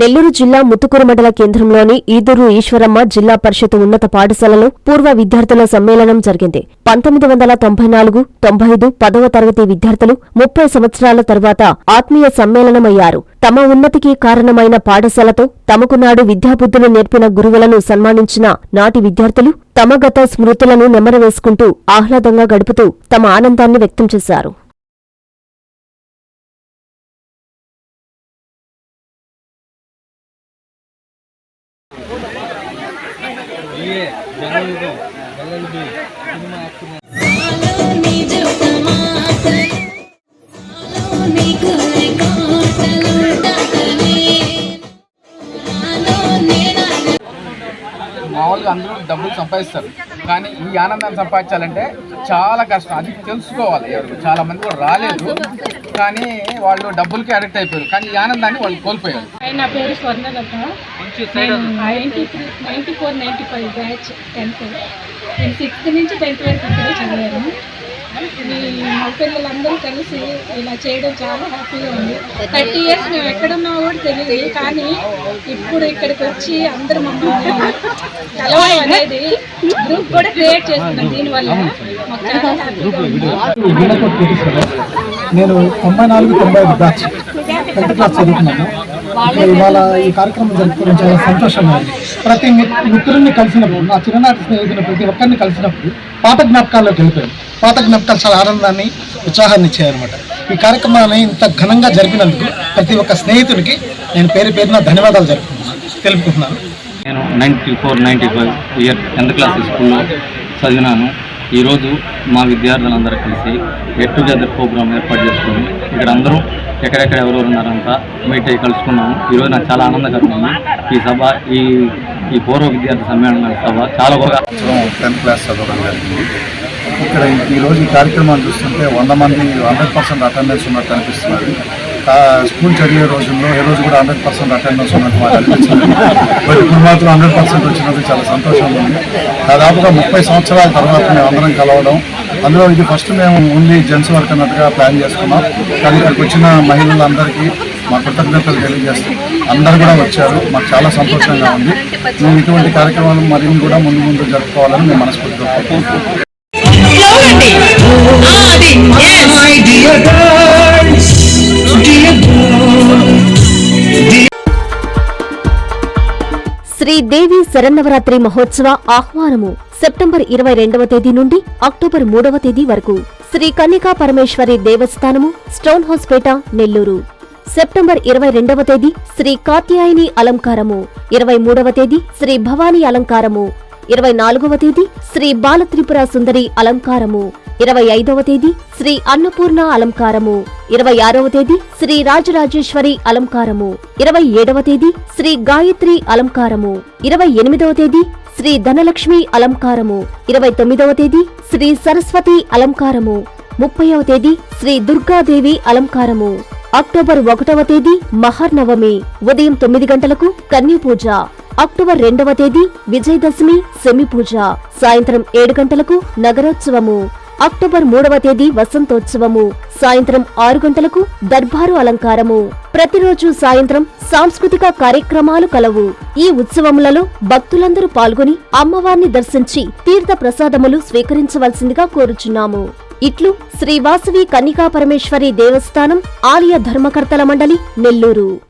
నెల్లూరు జిల్లా ముత్తుకూరు మండల కేంద్రంలోని ఈదూరు ఈశ్వరమ్మ జిల్లా పరిషత్ ఉన్నత పాఠశాలలో పూర్వ విద్యార్థుల సమ్మేళనం జరిగింది. పంతొమ్మిది వందల తొంభై నాలుగు తొంభై ఐదు పదవ తరగతి విద్యార్థులు ముప్పై సంవత్సరాల తర్వాత ఆత్మీయ సమ్మేళనమయ్యారు. తమ ఉన్నతికి కారణమైన పాఠశాలతో తమకునాడు విద్యాబుద్ధులు నేర్పిన గురువులను సన్మానించిన నాటి విద్యార్థులు తమ గత స్మృతులను నెమరవేసుకుంటూ ఆహ్లాదంగా గడుపుతూ తమ ఆనందాన్ని వ్యక్తం చేశారు. మామూలుగా అందరూ డబ్బులు సంపాదిస్తారు. కానీ ఈ ఆనందాన్ని సంపాదించాలంటే చాలా కష్టం. అది తెలుసుకోవాలి ఎవరు. చాలా మంది కూడా రాలేదు. కానీ వాళ్ళు డబ్బులకి అడిక్ట్ అయిపోయారు. కానీ ఈ ఆనందాన్ని వాళ్ళు కోల్పోయారు. నా పేరు స్వర్ణలత. నేను ninety three ninety four ninety five batch tenth నేను సిక్స్త్ నుంచి టెన్త్ వరకు ఇక్కడే చదివాను. మీ మా పిల్లలందరూ కలిసి ఇలా చేయడం చాలా హ్యాపీగా ఉంది. థర్టీ ఇయర్స్ మేము ఎక్కడున్నామో కూడా తెలియదు కానీ ఇప్పుడు ఇక్కడికి వచ్చి అందరూ మమ్మల్ని కలవడం అనేది గ్రూప్ కూడా క్రియేట్ చేస్తున్నాం. దీనివల్ల మాకు చాలా హ్యాపీగా నేను తొంభై నాలుగు తొంభై ఐదు బ్యాచ్ టెన్త్ క్లాస్ చదువుకున్నాను ఇప్పుడు ఇవాళ ఈ కార్యక్రమం జరుపుకోవడం చాలా సంతోషంగా ఉంది. ప్రతి మిత్రుడిని కలిసినప్పుడు నా చిన్ననాటి స్నేహితులు ప్రతి ఒక్కరిని కలిసినప్పుడు పాత జ్ఞాపకాల్లోకి వెళ్ళిపోయాను పాత జ్ఞాపకాలు చాలా ఆనందాన్ని ఉత్సాహాన్ని ఇచ్చాయన్నమాట. ఈ కార్యక్రమాన్ని ఇంత ఘనంగా జరిపినందుకు ప్రతి ఒక్క స్నేహితుడికి నేను పేరు పేరున ధన్యవాదాలు జరుపుకుంటున్నాను. తెలుపుకుంటున్నాను. నేను ninety four ninety five year tenth class స్కూల్లో చదివినాను. ఈరోజు మా విద్యార్థులందరూ కలిసి గెట్ టుగెదర్ ప్రోగ్రామ్ ఏర్పాటు చేసుకుని ఇక్కడ అందరూ ఎక్కడెక్కడ ఎవరెవరు ఉన్నారంతా మీట్ అయ్యి కలుసుకున్నాము. ఈరోజు నాకు చాలా ఆనందకరమైంది. ఈ సభ ఈ ఈ పూర్వ విద్యార్థి సమ్మేళన సభ చాలా బాగా టెన్త్ క్లాస్ చదవడం జరిగింది. ఇక్కడ ఈ- ఈ రోజు ఈ కార్యక్రమాన్ని చూస్తుంటే వంద మంది హండ్రెడ్ పర్సెంట్ అటెండెన్స్ ఉన్నట్టు అనిపిస్తున్నారు స్కూల్ చదివే రోజుల్లో ఏ రోజు కూడా హండ్రెడ్ పర్సెంట్ అటెండెన్స్ ఉన్నట్టు మాకు అనిపించింది బట్ ఇప్పుడు మాత్రం హండ్రెడ్ పర్సెంట్ వచ్చినది చాలా సంతోషంగా ఉంది. దాదాపుగా ముప్పై సంవత్సరాల తర్వాత మేము అందరం కలవడం అందులో ఇది ఫస్ట్ మేము ఓన్లీ జెంట్స్ వర్క్ అన్నట్టుగా ప్లాన్ చేసుకున్నాం. కానీ ఇక్కడికి వచ్చిన మహిళలందరికీ మా కృతజ్ఞతలు తెలియజేస్తాం అందరు కూడా వచ్చారు. మాకు చాలా సంతోషంగా ఉంది. మేము ఇటువంటి కార్యక్రమాలు మరిన్ని కూడా ముందు ముందు జరుపుకోవాలని మేము మనస్ఫూర్తిగా కోరుకుంటున్నాం. దేవి శరన్నవరాత్రి మహోత్సవ ఆహ్వానము సెప్టెంబర్ ఇరవై రెండవ తేదీ నుండి అక్టోబర్ మూడవ తేదీ వరకు. Shri Kanyaka Parameshwari దేవస్థానము stone house Peta Nellore. September ఇరవై రెండవ తేదీ శ్రీ కాత్యాయని అలంకారము. ఇరవై మూడవ తేదీ శ్రీ భవానీ అలంకారము. ఇరవై నాలుగవ తేదీ శ్రీ బాలత్రిపుర సుందరి అలంకారము. ఇరవై ఐదవ తేదీ శ్రీ అన్నపూర్ణ అలంకారము. ఇరవై ఆరవ తేదీ శ్రీ రాజరాజేశ్వరి అలంకారము. ఇరవై ఏడవ తేదీ శ్రీ గాయత్రి అలంకారము. ఇరవై ఎనిమిదవ తేదీ శ్రీ ధనలక్ష్మి అలంకారము. ఇరవై తొమ్మిదవ తేదీ శ్రీ సరస్వతి అలంకారము. ముప్పైవ తేదీ శ్రీ దుర్గాదేవి అలంకారము. అక్టోబర్ ఒకటవ తేదీ మహర్నవమి. ఉదయం తొమ్మిది గంటలకు కన్యపూజ. అక్టోబర్ రెండవ తేదీ విజయదశమి సెమి పూజ సాయంత్రం ఏడు గంటలకు నగరోత్సవము. అక్టోబర్ మూడవ తేదీ వసంతోత్సవము. సాయంత్రం ఆరు గంటలకు దర్బారు అలంకారము. ప్రతిరోజు సాయంత్రం సాంస్కృతిక కార్యక్రమాలు కలవు. ఈ ఉత్సవములలో భక్తులందరూ పాల్గొని అమ్మవారిని దర్శించి తీర్థ ప్రసాదములు స్వీకరించవలసిందిగా కోరుచున్నాము. ఇట్లు శ్రీ వాసవి కన్నికా పరమేశ్వరి దేవస్థానం ఆలయ ధర్మకర్తల మండలి నెల్లూరు.